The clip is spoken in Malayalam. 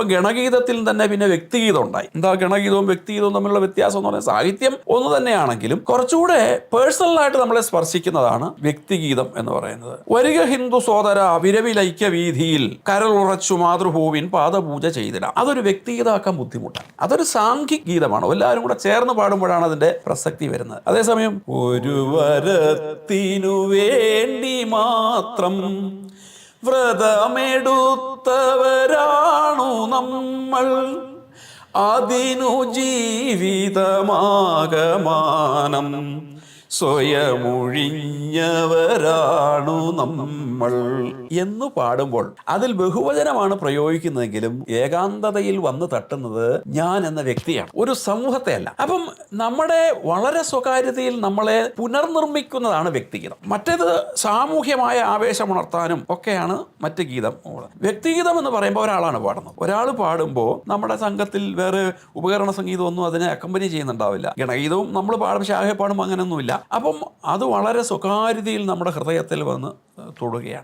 ഇപ്പൊ ഗണഗീതത്തിൽ തന്നെ പിന്നെ വ്യക്തിഗീതം ഉണ്ടായി. എന്താ ഗണഗീതവും വ്യക്തിഗീതവും തമ്മിലുള്ള വ്യത്യാസം എന്ന് പറഞ്ഞാൽ സാഹിത്യം ഒന്ന് തന്നെയാണെങ്കിലും കുറച്ചുകൂടെ പേഴ്സണലായിട്ട് നമ്മളെ സ്പർശിക്കുന്നതാണ് വ്യക്തിഗീതം എന്ന് പറയുന്നത്. വരിക ഹിന്ദു സോദര വിരവിലൈക്യ വീതിയിൽ കരളുറച്ചു മാതൃഭൂവിൻ പാദപൂജ ചെയ്തിടാം. അതൊരു വ്യക്തിഗീതാക്കാൻ ബുദ്ധിമുട്ടാണ്. അതൊരു സാംഘിക് ഗീതമാണ്. എല്ലാവരും കൂടെ ചേർന്ന് പാടുമ്പോഴാണ് അതിന്റെ പ്രസക്തി വരുന്നത്. അതേസമയം ഒരു വരത്തിനു വേണ്ടി മാത്രം വ്രതമെടുത്തവരാണു നമ്മൾ അതിനു ജീവിതമാകമാനം സ്വയമൊഴിഞ്ഞവരാണു നമ്മൾ എന്ന് പാടുമ്പോൾ അതിൽ ബഹുവചനമാണ് പ്രയോഗിക്കുന്നതെങ്കിലും ഏകാന്തതയിൽ വന്ന് തട്ടുന്നത് ഞാൻ എന്ന വ്യക്തിയാണ്. ഒരു സമൂഹത്തെ അല്ല. അപ്പം നമ്മുടെ വളരെ സ്വകാര്യതയിൽ നമ്മളെ പുനർനിർമ്മിക്കുന്നതാണ് വ്യക്തിഗീതം. മറ്റേത് സാമൂഹ്യമായ ആവേശമുണർത്താനും ഒക്കെയാണ് മറ്റ് ഗീതം വ്യക്തിഗീതം എന്ന് പറയുമ്പോൾ ഒരാളാണ് പാടുന്നത്. ഒരാൾ പാടുമ്പോൾ നമ്മുടെ സംഘത്തിൽ വേറെ ഉപകരണ സംഗീതമൊന്നും അതിനെ അക്കമ്പനി ചെയ്യുന്നുണ്ടാവില്ല. ഗണഗീതവും നമ്മൾ പാടും ശാഖ പാടും അങ്ങനെയൊന്നുമില്ല. അപ്പം അത് വളരെ സ്വകാര്യതയിൽ നമ്മുടെ ഹൃദയത്തിൽ വന്ന് തൊടുകയാണ്.